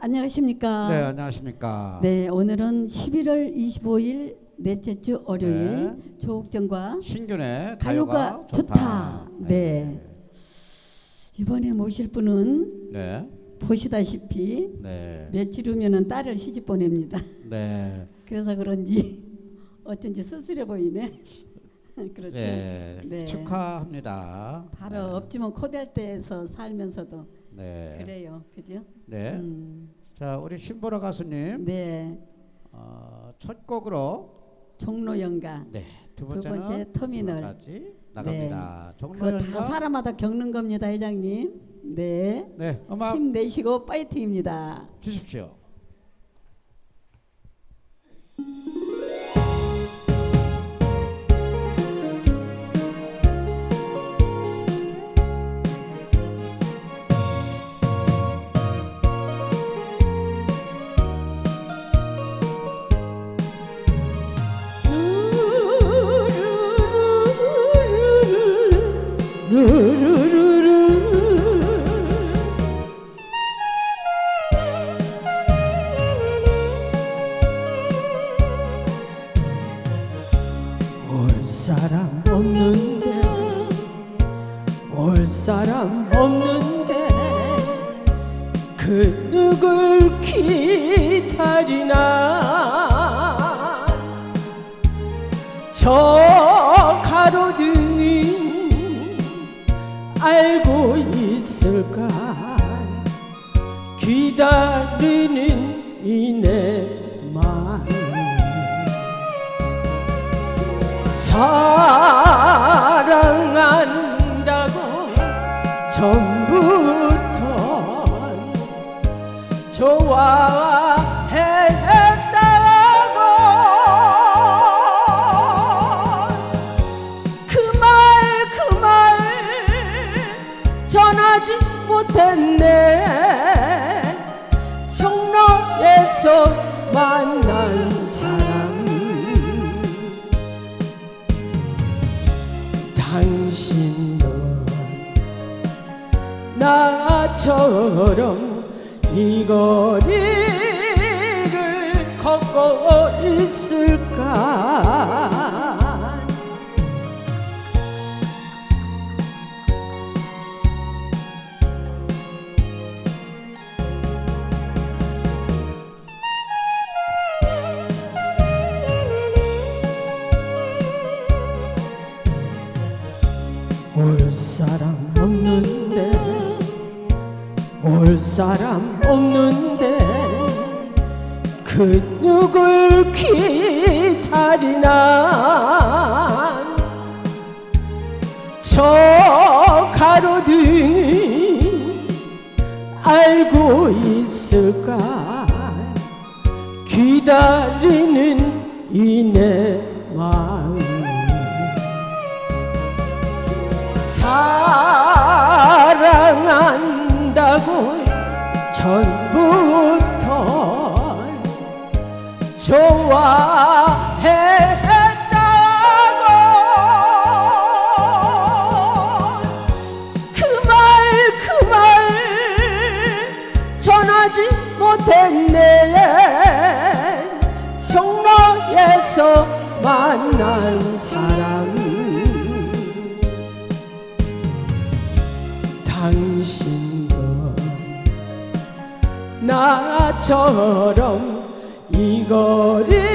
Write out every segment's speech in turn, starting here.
안녕하십니까? 네, 안녕하십니까. 네, 오늘은 11월 25일 넷째 주 월요일 조옥정과 신균의 가요가, 가요가, 좋다. 네. 이번에 모실 분은 네. 보시다시피 네. 며칠 후면은 딸을 시집 보냅니다. 네. 그래서 그런지 어쩐지 쓸쓸해 보이네. 그렇죠. 네. 네. 축하합니다. 바로 네. 없지만 코델대에서 살면서도 네. 그래요. 그죠? 네. 음, 자, 우리 신보라 가수님 네. 어, 첫 곡으로 종로 연가. 네. 두 두 번째 터미널. 까지 나갑니다. 그거 다 종로 연가 사람마다 겪는 겁니다, 회장님. 네. 네, 음악 힘내시고 파이팅입니다. 주십시오. 올 사람 없는데 그 누굴 기다리나? 저 가로등이 알고 있을까? 기다리는 이내 마음. 사 전부터 좋아했다고 그 말 그 말 전하지 못했네 나처럼 이 거리를 걷고 있을까? 올 사람 사람 없는데 그 누굴 기다리나 저 가로등이 알고 있을까? 기다리는 이 내 마음 좋아했다고. 그 말 그 말 전하지 못했네. 종로에서 만난 사람 당신도 나처럼 이 거리를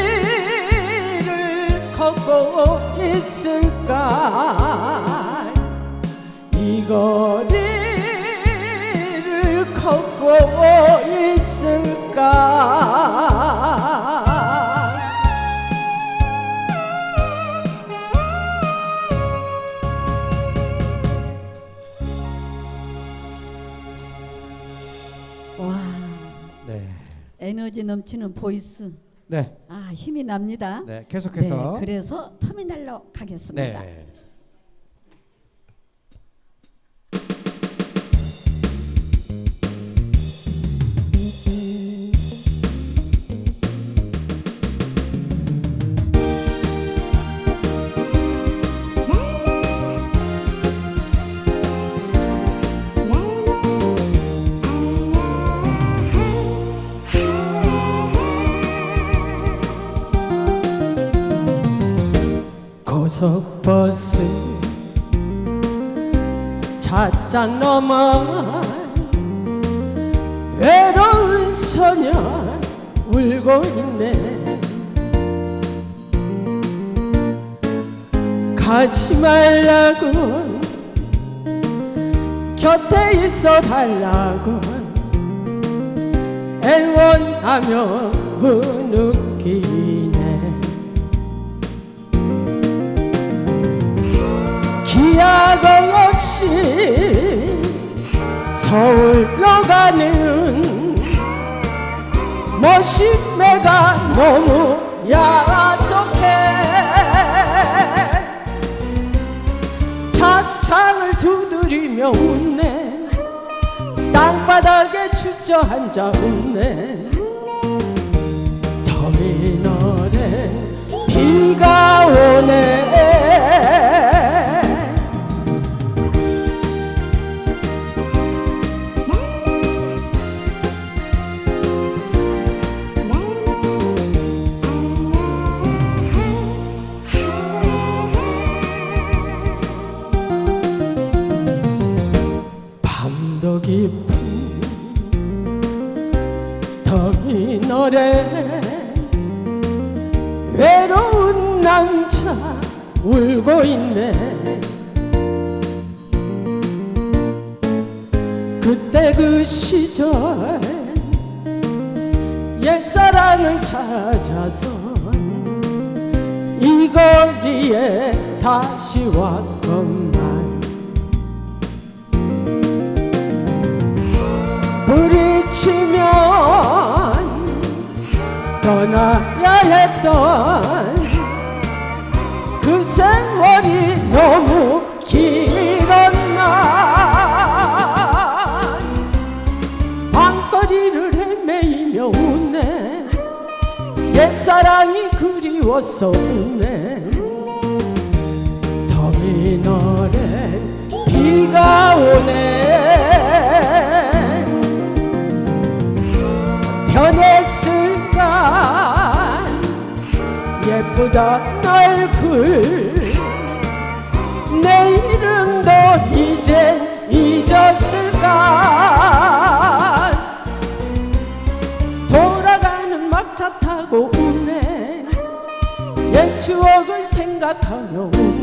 걷고 있을까? 이 거리를 걷고 있을까 에너지 넘치는 보이스. 네. 아, 힘이 납니다. 네. 계속해서 네, 그래서 터미널로 가겠습니다. 네. 고속 버스 차장 넘어 외로운 소녀 울고 있네. 가지 말라고 곁에 있어 달라고 애원하며 흐느끼 네 기약 없이 서울로 가는 모심매가 너무 야속해. 차창을 두드리며 웃네. 땅바닥에 주저앉아 웃네. 터미널에 비가 밤도 깊은 터미널에 외로운 남자 울고 있네. 그때 그 시절 옛사랑을 찾아서 이 거리에 다시 왔건만 부딪히면 떠나야 했던 그 세월이 너무 길었나. 밤거리를 헤매이며 웃네. 옛사랑이 그리워서 웃네. 터미널에 비가 오네 예쁘던 얼굴. 내 이름도 이제 잊었을까? 돌아가는 막차 타고 웃네. 옛 추억을 생각하며 웃네